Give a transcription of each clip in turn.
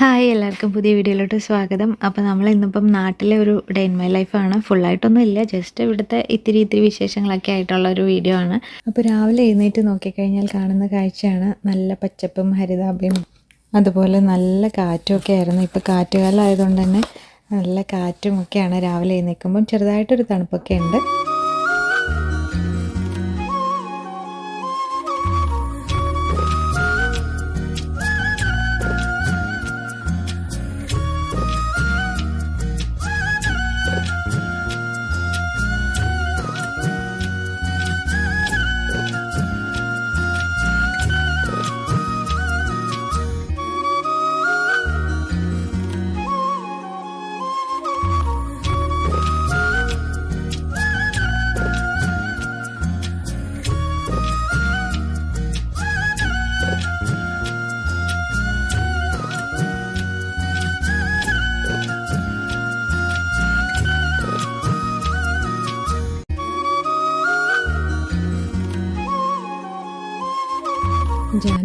Hi എല്ലാവർക്കും പുതിയ വീഡിയോയിലോട്ട് സ്വാഗതം. അപ്പോൾ നമ്മൾ ഇന്നിപ്പം നാട്ടിലെ ഒരു ഡേ ഇൻ മൈ ലൈഫാണ് ഫുള്ളായിട്ടൊന്നും ഇല്ല. ജസ്റ്റ് ഇവിടുത്തെ ഇത്തിരി ഇത്തിരി വിശേഷങ്ങളൊക്കെ ആയിട്ടുള്ള ഒരു വീഡിയോ ആണ്. അപ്പോൾ രാവിലെ എഴുന്നേറ്റ് നോക്കിക്കഴിഞ്ഞാൽ കാണുന്ന കാഴ്ചയാണ് നല്ല പച്ചപ്പും ഹരിതാഭയും. അതുപോലെ നല്ല കാറ്റും ഒക്കെ ആയിരുന്നു ഇപ്പോൾ കാറ്റുകാലമായതുകൊണ്ട് തന്നെ നല്ല കാറ്റുമൊക്കെയാണ് രാവിലെ എഴുന്നേൽക്കുമ്പം. ചെറുതായിട്ടൊരു തണുപ്പൊക്കെ ഉണ്ട്.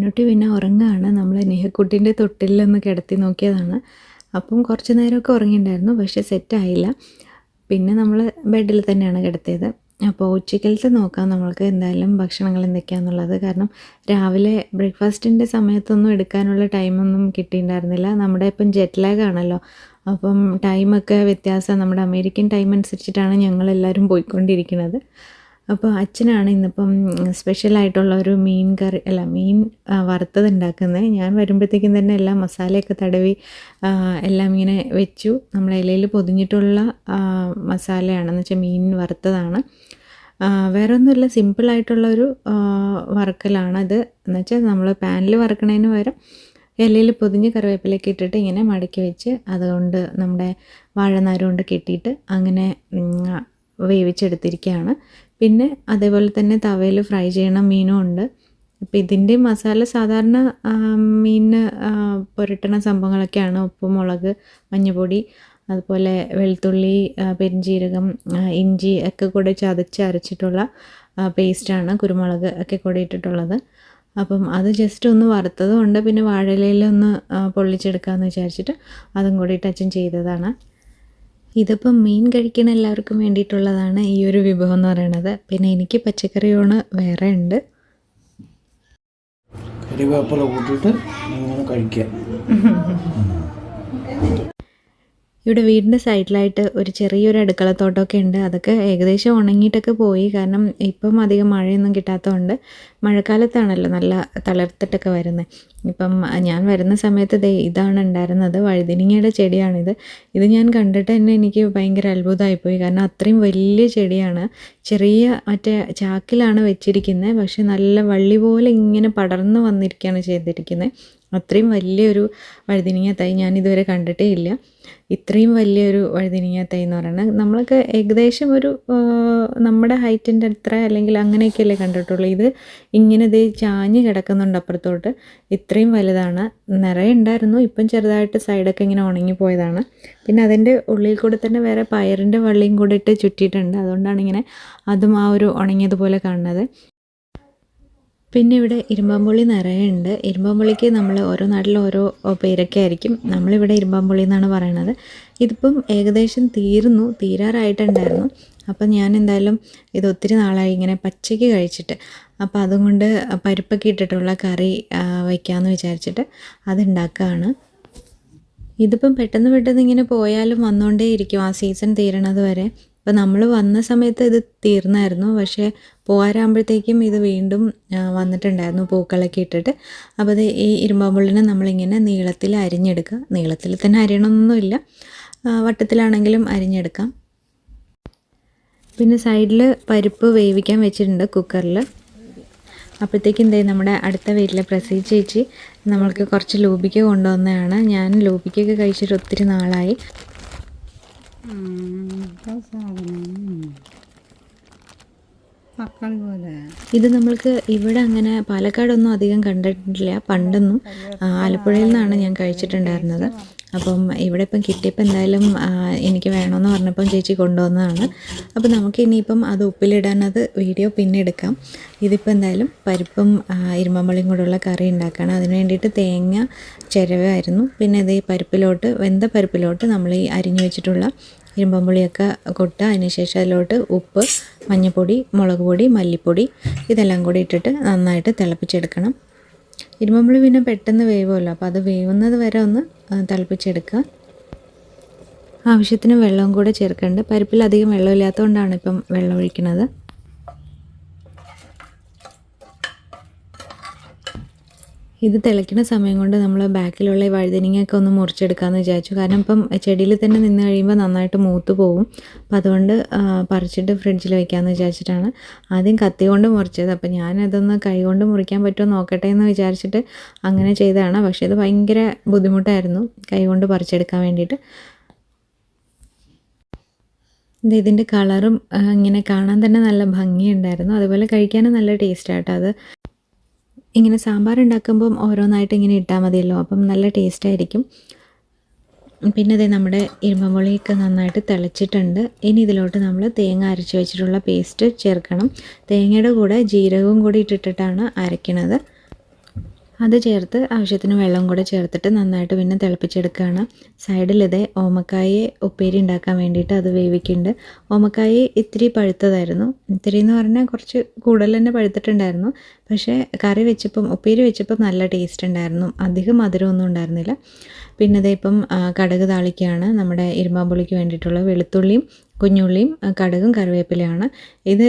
ജാനുട്ടി പിന്നെ ഉറങ്ങുകയാണ് നമ്മൾ നെഹക്കുട്ടിന്റെ തൊട്ടിലൊന്ന് കിടത്തി നോക്കിയതാണ്. അപ്പം കുറച്ച് നേരമൊക്കെ ഉറങ്ങിയിട്ടുണ്ടായിരുന്നു പക്ഷേ സെറ്റായില്ല. പിന്നെ നമ്മൾ ബെഡിൽ തന്നെയാണ് കിടത്തിയത്. അപ്പോൾ ഉച്ചക്കലത്തെ നോക്കാം നമ്മൾക്ക് എന്തായാലും ഭക്ഷണങ്ങൾ എന്തൊക്കെയാണെന്നുള്ളത് കാരണം രാവിലെ ബ്രേക്ക്ഫാസ്റ്റിന്റെ സമയത്തൊന്നും എടുക്കാനുള്ള ടൈമൊന്നും കിട്ടിയിട്ടുണ്ടായിരുന്നില്ല നമ്മുടെ ഇപ്പം ജെറ്റ് ലാഗ് ആണല്ലോ. അപ്പം ടൈമൊക്കെ വ്യത്യാസം. നമ്മുടെ അമേരിക്കൻ ടൈം അനുസരിച്ചിട്ടാണ് ഞങ്ങളെല്ലാവരും പോയിക്കൊണ്ടിരിക്കുന്നത്. അപ്പോൾ അച്ഛനാണ് ഇന്നിപ്പം സ്പെഷ്യലായിട്ടുള്ള ഒരു മീൻ കറി അല്ല മീൻ വറുത്തത് ഉണ്ടാക്കുന്നത് ഞാൻ വരുമ്പോഴത്തേക്കും തന്നെ എല്ലാം മസാലയൊക്കെ തടവി എല്ലാം ഇങ്ങനെ വെച്ചു. നമ്മുടെ ഇലയിൽ പൊതിഞ്ഞിട്ടുള്ള മസാലയാണെന്ന് വെച്ചാൽ മീൻ വറുത്തതാണ്. വേറെ ഒന്നുമില്ല സിമ്പിളായിട്ടുള്ളൊരു വറുക്കലാണ് ഇത്. എന്ന് വെച്ചാൽ നമ്മൾ പാനിൽ വറുക്കണതിന് പകരം ഇലയിൽ പൊതിഞ്ഞ് കറിവേപ്പിലൊക്കെ ഇട്ടിട്ട് ഇങ്ങനെ മടക്കി വെച്ച് അതുകൊണ്ട് നമ്മുടെ വാഴനാരുകൊണ്ട് കെട്ടിയിട്ട് അങ്ങനെ വേവിച്ചെടുത്തിരിക്കുകയാണ്. പിന്നെ അതേപോലെ തന്നെ തവയിൽ ഫ്രൈ ചെയ്യണ മീനും ഉണ്ട്. അപ്പോൾ ഇതിന്റെ മസാല സാധാരണ മീനിന് പുരട്ടണ സംഭവങ്ങളൊക്കെയാണ്. ഉപ്പ് മുളക് മഞ്ഞൾപ്പൊടി അതുപോലെ വെളുത്തുള്ളി പെരിഞ്ചീരകം ഇഞ്ചി ഒക്കെ കൂടെ ചതച്ച് അരച്ചിട്ടുള്ള പേസ്റ്റാണ് കുരുമുളക് ഒക്കെ കൂടെ ഇട്ടിട്ടുള്ളത്. അപ്പം അത് ജസ്റ്റ് ഒന്ന് വറുത്തതുകൊണ്ട് പിന്നെ വാഴയിലയിൽ ഒന്ന് പൊള്ളിച്ചെടുക്കാമെന്ന് വിചാരിച്ചിട്ട് അതും കൂടി ടച്ചും ചെയ്തതാണ്. ഇതിപ്പം മീൻ കഴിക്കുന്ന എല്ലാവർക്കും വേണ്ടിയിട്ടുള്ളതാണ് ഈ ഒരു വിഭവം എന്ന് പറയുന്നത് പിന്നെ എനിക്ക് പച്ചക്കറി ഊണ് വേറെ ഉണ്ട്. കരിവേപ്പില കൂട്ടിയിട്ട് കഴിക്കാം. ഇവിടെ വീടിന്റെ സൈഡിലായിട്ട് ഒരു ചെറിയൊരു അടുക്കളത്തോട്ടമൊക്കെ ഉണ്ട്. അതൊക്കെ ഏകദേശം ഉണങ്ങിയിട്ടൊക്കെ പോയി. കാരണം ഇപ്പം അധികം മഴയൊന്നും കിട്ടാത്തതുകൊണ്ട് മഴക്കാലത്താണല്ലോ നല്ല തളർത്തിട്ടൊക്കെ വരുന്നത്. ഇപ്പം ഞാൻ വരുന്ന സമയത്ത് ദേ ഇതാണ് ഉണ്ടായിരുന്നത്. വഴുതിനിങ്ങയുടെ ചെടിയാണിത്. ഇത് ഞാൻ കണ്ടിട്ട് തന്നെ എനിക്ക് ഭയങ്കര അത്ഭുതമായിപ്പോയി. കാരണം അത്രയും വലിയ ചെടിയാണ്. ചെറിയ മറ്റേ ചാക്കിലാണ് വെച്ചിരിക്കുന്നത്. പക്ഷെ നല്ല വള്ളി പോലെ ഇങ്ങനെ പടർന്നു വന്നിരിക്കുകയാണ് ചെയ്തിരിക്കുന്നത്. അത്രയും വലിയൊരു വഴുതിനിങ്ങ തൈ ഞാൻ ഇതുവരെ കണ്ടിട്ടേ ഇല്ല. ഇത്രയും വലിയൊരു വഴുതിനിങ്ങ തൈ എന്ന് പറയുന്നത് നമ്മളൊക്കെ ഏകദേശം ഒരു നമ്മുടെ ഹൈറ്റിന്റെ അത്ര അല്ലെങ്കിൽ അങ്ങനെയൊക്കെയല്ലേ കണ്ടിട്ടുള്ളൂ. ഇത് ഇങ്ങനെ ദേ ചാഞ്ഞ് കിടക്കുന്നുണ്ട് അപ്പുറത്തോട്ട്. ഇത്രയും വലുതാണ്. നിറയെ ഉണ്ടായിരുന്നു. ഇപ്പം ചെറുതായിട്ട് സൈഡൊക്കെ ഇങ്ങനെ ഉണങ്ങി പോയതാണ്. പിന്നെ അതിന്റെ ഉള്ളിൽ കൂടെ തന്നെ വേറെ പയറിന്റെ വള്ളിയും കൂടെ ഇട്ട് ചുറ്റിയിട്ടുണ്ട്. അതുകൊണ്ടാണ് ഇങ്ങനെ അതും ആ ഒരു ഉണങ്ങിയതുപോലെ കാണുന്നത്. പിന്നെ ഇവിടെ ഇരുമ്പാമ്പുള്ളി നിറയെ ഉണ്ട് ഇരുമ്പാമ്പുള്ളിക്ക് നമ്മൾ ഓരോ നാട്ടിലും ഓരോ പേരൊക്കെ ആയിരിക്കും. നമ്മളിവിടെ ഇരുമ്പാമ്പുള്ളി എന്നാണ് പറയണത്. ഇതിപ്പം ഏകദേശം തീർന്നു തീരാറായിട്ടുണ്ടായിരുന്നു. അപ്പം ഞാൻ എന്തായാലും ഇത് ഒത്തിരി നാളായി ഇങ്ങനെ പച്ചയ്ക്ക് കഴിച്ചിട്ട്. അപ്പോൾ അതുകൊണ്ട് പരിപ്പൊക്കെ ഇട്ടിട്ടുള്ള കറി വയ്ക്കാമെന്ന് വിചാരിച്ചിട്ട് അതുണ്ടാക്കുകയാണ് ഇതിപ്പം പെട്ടെന്ന് പെട്ടെന്ന് ഇങ്ങനെ പോയാലും വന്നുകൊണ്ടേ ഇരിക്കും ആ സീസൺ തീരണത് വരെ അപ്പോൾ നമ്മൾ വന്ന സമയത്ത് ഇത് തീർന്നായിരുന്നു. പക്ഷേ പോകാറാകുമ്പോഴത്തേക്കും ഇത് വീണ്ടും വന്നിട്ടുണ്ടായിരുന്നു പൂക്കളൊക്കെ ഇട്ടിട്ട്. അപ്പോൾ ഈ ഇരുമ്പാമ്പുള്ളിനെ നമ്മളിങ്ങനെ നീളത്തിൽ അരിഞ്ഞെടുക്കുക നീളത്തിൽ തന്നെ അരിയണമെന്നൊന്നുമില്ല വട്ടത്തിലാണെങ്കിലും അരിഞ്ഞെടുക്കാം. പിന്നെ സൈഡിൽ പരിപ്പ് വേവിക്കാൻ വെച്ചിട്ടുണ്ട് കുക്കറിൽ അപ്പോഴത്തേക്കും ദേ നമ്മുടെ അടുത്ത വീട്ടിലെ പ്രസീ ചേച്ചി നമ്മൾക്ക് കുറച്ച് ലൂബിക്ക കൊണ്ടുവന്നതാണ്. ഞാൻ ലൂബിക്കൊക്കെ കഴിച്ചിട്ട് ഒത്തിരി നാളായി. തക്കാളി പോലെ. ഇത് നമ്മൾക്ക് ഇവിടെ അങ്ങനെ പാലക്കാടൊന്നും അധികം കണ്ടിട്ടില്ല. പണ്ടൊന്നും. ആലപ്പുഴയിൽ നിന്നാണ് ഞാൻ കഴിച്ചിട്ടുണ്ടായിരുന്നത്. അപ്പം ഇവിടെ ഇപ്പം കിട്ടിയപ്പോൾ എന്തായാലും എനിക്ക് വേണമെന്ന് പറഞ്ഞപ്പം ചേച്ചി കൊണ്ടുവന്നതാണ്. അപ്പോൾ നമുക്ക് ഇനിയിപ്പം അത് ഉപ്പിലിടാനത് വീഡിയോ പിന്നെ എടുക്കാം. ഇതിപ്പോൾ എന്തായാലും പരിപ്പും ഇരുമ്പമ്പളിയും കൂടെയുള്ള കറി ഉണ്ടാക്കുകയാണ് അതിന് വേണ്ടിയിട്ട് തേങ്ങ ചിരവായിരുന്നു. പിന്നെ ഇത് ഈ പരിപ്പിലോട്ട് വെന്ത പരിപ്പിലോട്ട് നമ്മൾ ഈ അരിഞ്ഞു വെച്ചിട്ടുള്ള ഇരുമ്പമ്പുളിയൊക്കെ കൊട്ട അതിനുശേഷം അതിലോട്ട് ഉപ്പ് മഞ്ഞൾപ്പൊടി മുളക് പൊടി മല്ലിപ്പൊടി ഇതെല്ലാം കൂടി ഇട്ടിട്ട് നന്നായിട്ട് തിളപ്പിച്ചെടുക്കണം. ഇരുമ്പമ്പുളി പിന്നെ പെട്ടെന്ന് വേവുമല്ലോ. അപ്പോൾ അത് വേവുന്നത് വരെ ഒന്ന് തിളപ്പിച്ചെടുക്കുക. ആവശ്യത്തിന് വെള്ളവും കൂടെ ചേർക്കേണ്ടത്. പരിപ്പിൽ അധികം വെള്ളമില്ലാത്തതുകൊണ്ടാണ് ഇപ്പം വെള്ളം ഒഴിക്കുന്നത്. ഇത് തിളയ്ക്കുന്ന സമയം കൊണ്ട് നമ്മൾ ബാക്കിലുള്ള വഴുതനങ്ങയൊക്കെ ഒന്ന് മുറിച്ചെടുക്കാമെന്ന് വിചാരിച്ചു. കാരണം ഇപ്പം ചെടിയിൽ തന്നെ നിന്ന് കഴിയുമ്പോൾ നന്നായിട്ട് മൂത്ത് പോവും. അപ്പം അതുകൊണ്ട് പറിച്ചിട്ട് ഫ്രിഡ്ജിൽ വയ്ക്കാമെന്ന് വിചാരിച്ചിട്ടാണ് ആദ്യം കത്തി കൊണ്ട് മുറിച്ചത്. അപ്പം ഞാനതൊന്ന് കൈ കൊണ്ട് മുറിക്കാൻ പറ്റുമോ നോക്കട്ടെ എന്ന് വിചാരിച്ചിട്ട് അങ്ങനെ ചെയ്തതാണ്. പക്ഷേ ഇത് ഭയങ്കര ബുദ്ധിമുട്ടായിരുന്നു കൈ കൊണ്ട് പറിച്ചെടുക്കാൻ വേണ്ടിയിട്ട്. ഇത് ഇതിന്റെ കളറും ഇങ്ങനെ കാണാൻ തന്നെ നല്ല ഭംഗിയുണ്ടായിരുന്നു. അതുപോലെ കഴിക്കാനും നല്ല ടേസ്റ്റാട്ടോ അത്. ഇങ്ങനെ സാമ്പാർ ഉണ്ടാക്കുമ്പം ഓരോന്നായിട്ട് ഇങ്ങനെ ഇട്ടാൽ മതിയല്ലോ. അപ്പം നല്ല ടേസ്റ്റ് ആയിരിക്കും. പിന്നെ ഇതേ നമ്മുടെ ഇരുമ്പമ്പുളിയൊക്കെ നന്നായിട്ട് തിളച്ചിട്ടുണ്ട്. ഇനി ഇതിലോട്ട് നമ്മൾ തേങ്ങ അരച്ച് വെച്ചിട്ടുള്ള പേസ്റ്റ് ചേർക്കണം. തേങ്ങയുടെ കൂടെ ജീരകവും കൂടി ഇട്ടിട്ടിട്ടാണ് അരയ്ക്കണത്. അത് ചേർത്ത് ആവശ്യത്തിന് വെള്ളം കൂടെ ചേർത്തിട്ട് നന്നായിട്ട് പിന്നെ തിളപ്പിച്ചെടുക്കുകയാണ്. സൈഡിൽ ഓമക്കായ ഉപ്പേരി ഉണ്ടാക്കാൻ വേണ്ടിയിട്ട് അത് വേവിക്കുന്നുണ്ട്. ഓമക്കായ ഇത്തിരി പഴുത്തതായിരുന്നു. ഇത്തിരി എന്ന് പറഞ്ഞാൽ കുറച്ച് കൂടുതൽ തന്നെ പഴുത്തിട്ടുണ്ടായിരുന്നു. പക്ഷേ കറി വെച്ചപ്പം ഉപ്പേരി വെച്ചപ്പം നല്ല ടേസ്റ്റ് ഉണ്ടായിരുന്നു. അധികം മധുരമൊന്നും ഉണ്ടായിരുന്നില്ല. പിന്നെ ഇതേ ഇപ്പം കടക് കടുക് താളിക്കുകയാണ് നമ്മുടെ ഇരുമ്പാമ്പുളിക്ക് വേണ്ടിയിട്ടുള്ള വെളുത്തുള്ളിയും കുഞ്ഞുള്ളിയും കടുകും കറിവേപ്പിലയാണ് ഇത്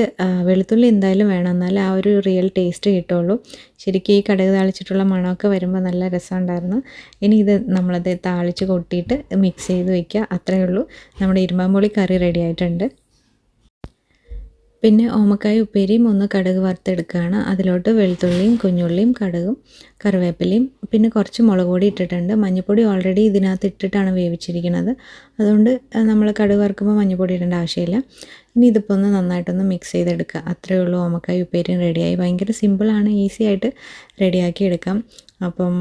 വെളുത്തുള്ളി എന്തായാലും വേണം. എന്നാലേ ആ ഒരു റിയൽ ടേസ്റ്റ് കിട്ടുള്ളൂ. ശരിക്കും ഈ കടുക് താളിച്ചിട്ടുള്ള മണമൊക്കെ വരുമ്പോൾ നല്ല രസമുണ്ടായിരുന്നു. ഇനി ഇത് നമ്മളത് താളിച്ച് കൊട്ടിയിട്ട് മിക്സ് ചെയ്ത് വയ്ക്കുക അത്രയേ ഉള്ളൂ. നമ്മുടെ ഇരുമ്പാമ്പൊളി കറി റെഡി ആയിട്ടുണ്ട്. പിന്നെ ഓമക്കായ ഉപ്പേരിയും ഒന്ന് കടുക് വറുത്തെടുക്കുകയാണ്. അതിലോട്ട് വെളുത്തുള്ളിയും കുഞ്ഞുള്ളിയും കടുകും കറിവേപ്പിലയും പിന്നെ കുറച്ച് മുളക് പൊടി ഇട്ടിട്ടുണ്ട്. മഞ്ഞൾപ്പൊടി ഓൾറെഡി ഇതിനകത്ത് ഇട്ടിട്ടാണ് വേവിച്ചിരിക്കുന്നത്. അതുകൊണ്ട് നമ്മൾ കടുക് വറുക്കുമ്പോൾ മഞ്ഞൾപ്പൊടി ഇടേണ്ട ആവശ്യമില്ല. ഇനി ഇതിപ്പോൾ ഒന്ന് നന്നായിട്ടൊന്ന് മിക്സ് ചെയ്തെടുക്കുക. അത്രയേ ഉള്ളൂ ഓമക്കായ ഉപ്പേരിയും റെഡിയായി ഭയങ്കര സിമ്പിളാണ് ഈസി ആയിട്ട് റെഡിയാക്കി എടുക്കാം. അപ്പം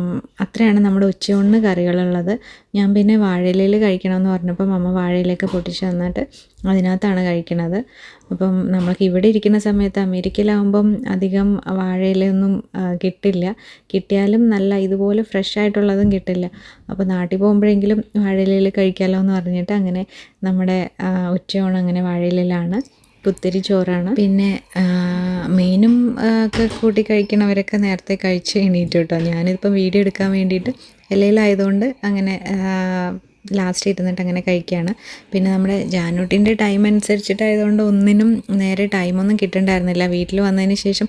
അത്രയാണ് നമ്മുടെ ഉച്ചയൂണിന് കറികളുള്ളത്. ഞാൻ പിന്നെ വാഴയിലയിൽ കഴിക്കണമെന്ന് പറഞ്ഞപ്പം അമ്മ വാഴയിലൊക്കെ പൊട്ടിച്ച് തന്നിട്ട് അതിനകത്താണ് കഴിക്കണത്. അപ്പം നമ്മൾക്ക് ഇവിടെ ഇരിക്കുന്ന സമയത്ത് അമേരിക്കയിലാവുമ്പം അധികം വാഴയിലൊന്നും കിട്ടില്ല. കിട്ടിയാലും നല്ല ഇതുപോലെ ഫ്രഷ് ആയിട്ടുള്ളതും കിട്ടില്ല. അപ്പോൾ നാട്ടിൽ പോകുമ്പോഴെങ്കിലും വാഴയിലയിൽ കഴിക്കാമല്ലോ എന്ന് പറഞ്ഞിട്ട് അങ്ങനെ നമ്മുടെ ഉച്ചയൂണ് അങ്ങനെ വാഴയിലയിലാണ്. കുത്തിരി ചോറാണ്. പിന്നെ മീനും ഒക്കെ കൂട്ടി കഴിക്കണവരൊക്കെ നേരത്തെ കഴിച്ച് എണീറ്റു കേട്ടോ. ഞാനിപ്പം വീഡിയോ എടുക്കാൻ വേണ്ടിയിട്ട് ഇലയിലായതുകൊണ്ട് അങ്ങനെ ലാസ്റ്റ് ഇരുന്നിട്ട് അങ്ങനെ കഴിക്കുകയാണ് പിന്നെ നമ്മുടെ ജാനൂട്ടിന്റെ ടൈം അനുസരിച്ചിട്ടായതുകൊണ്ട് ഒന്നിനും നേരെ ടൈമൊന്നും കിട്ടണ്ടായിരുന്നില്ല. വീട്ടിൽ വന്നതിന് ശേഷം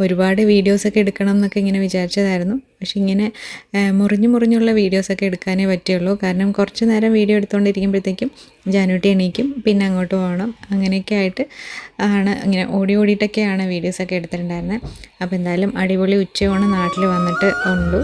ഒരുപാട് വീഡിയോസൊക്കെ എടുക്കണം എന്നൊക്കെ ഇങ്ങനെ വിചാരിച്ചതായിരുന്നു. പക്ഷെ ഇങ്ങനെ മുറിഞ്ഞു മുറിഞ്ഞുള്ള വീഡിയോസൊക്കെ എടുക്കാനേ പറ്റുള്ളൂ. കാരണം കുറച്ച് നേരം വീഡിയോ എടുത്തുകൊണ്ടിരിക്കുമ്പോഴത്തേക്കും ജാനൂട്ടി എണീക്കും പിന്നെ അങ്ങോട്ട് പോകണം. അങ്ങനെയൊക്കെ ആയിട്ട് ആണ് ഇങ്ങനെ ഓടി ഓടിയിട്ടൊക്കെയാണ് വീഡിയോസൊക്കെ എടുത്തിട്ടുണ്ടായിരുന്നത് അപ്പോൾ എന്തായാലും അടിപൊളി ഉച്ചയോണം നാട്ടിൽ വന്നിട്ട് ഉണ്ടു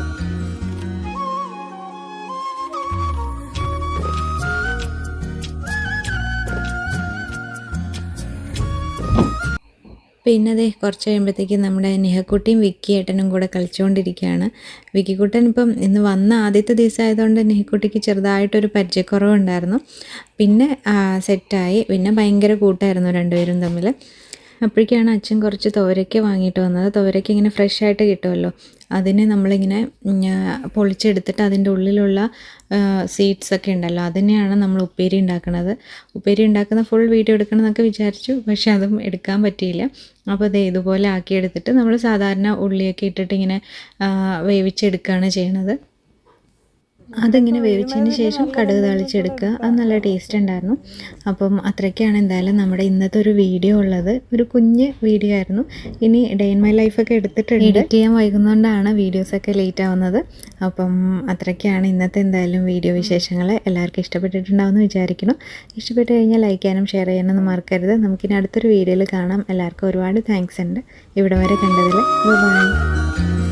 പിന്നെ അതെ കുറച്ച് കഴിയുമ്പോഴത്തേക്കും നമ്മുടെ നിഹക്കുട്ടിയും വിക്കി ഏട്ടനും കൂടെ കളിച്ചുകൊണ്ടിരിക്കുകയാണ് വിക്കിക്കുട്ടൻ ഇപ്പം ഇന്ന് വന്ന ആദ്യത്തെ ദിവസമായതുകൊണ്ട് നിഹക്കുട്ടിക്ക് ചെറുതായിട്ടൊരു പരിചയക്കുറവുണ്ടായിരുന്നു. പിന്നെ സെറ്റായി. പിന്നെ ഭയങ്കര കൂട്ടായിരുന്നു രണ്ടുപേരും തമ്മിൽ അപ്പോഴേക്കാണ് അച്ഛൻ കുറച്ച് തോരയ്ക്ക് വാങ്ങിയിട്ട് വന്നത്. തോരയ്ക്ക് ഇങ്ങനെ ഫ്രഷ് ആയിട്ട് കിട്ടുമല്ലോ. അതിനെ നമ്മളിങ്ങനെ പൊളിച്ചെടുത്തിട്ട് അതിന്റെ ഉള്ളിലുള്ള സീഡ്സ് ഒക്കെ ഉണ്ടല്ലോ അതിനെയാണ് നമ്മൾ ഉപ്പേരി ഉണ്ടാക്കുന്നത് ഉപ്പേരി ഉണ്ടാക്കുന്ന ഫുൾ വീഡിയോ എടുക്കണം എന്നൊക്കെ വിചാരിച്ചു പക്ഷെ അതും എടുക്കാൻ പറ്റിയില്ല. അപ്പോൾ അത് ഇതുപോലെ ആക്കിയെടുത്തിട്ട് നമ്മൾ സാധാരണ ഉള്ളിയൊക്കെ ഇട്ടിട്ട് ഇങ്ങനെ വേവിച്ചെടുക്കുകയാണ് ചെയ്യണത്. അതിങ്ങനെ വേവിച്ചതിന് ശേഷം കടുക് താളിച്ചെടുക്കുക. അത് നല്ല ടേസ്റ്റ് ഉണ്ടായിരുന്നു. അപ്പം അത്രയ്ക്കാണ് എന്തായാലും നമ്മുടെ ഇന്നത്തെ ഒരു വീഡിയോ ഉള്ളത്. ഒരു കുഞ്ഞ് വീഡിയോ ആയിരുന്നു. ഇനി ഡേ ഇൻ മൈ ലൈഫൊക്കെ എടുത്തിട്ടുണ്ട്. എഡിറ്റ് ചെയ്യാൻ വൈകുന്നതുകൊണ്ടാണ് വീഡിയോസൊക്കെ ലേറ്റ് ആവുന്നത്. അപ്പം അത്രയ്ക്കാണ് ഇന്നത്തെ എന്തായാലും വീഡിയോ വിശേഷങ്ങൾ. എല്ലാവർക്കും ഇഷ്ടപ്പെട്ടിട്ടുണ്ടാവുമെന്ന് വിചാരിക്കുന്നു. ഇഷ്ടപ്പെട്ട് കഴിഞ്ഞാൽ ലൈക്ക് ചെയ്യാനും ഷെയർ ചെയ്യാനൊന്നും മറക്കരുത്. നമുക്കിനി അടുത്തൊരു വീഡിയോയിൽ കാണാം. എല്ലാവർക്കും ഒരുപാട് താങ്ക്സ് ഉണ്ട്. ഇവിടെ വരെ കണ്ടതിൽ ബൈ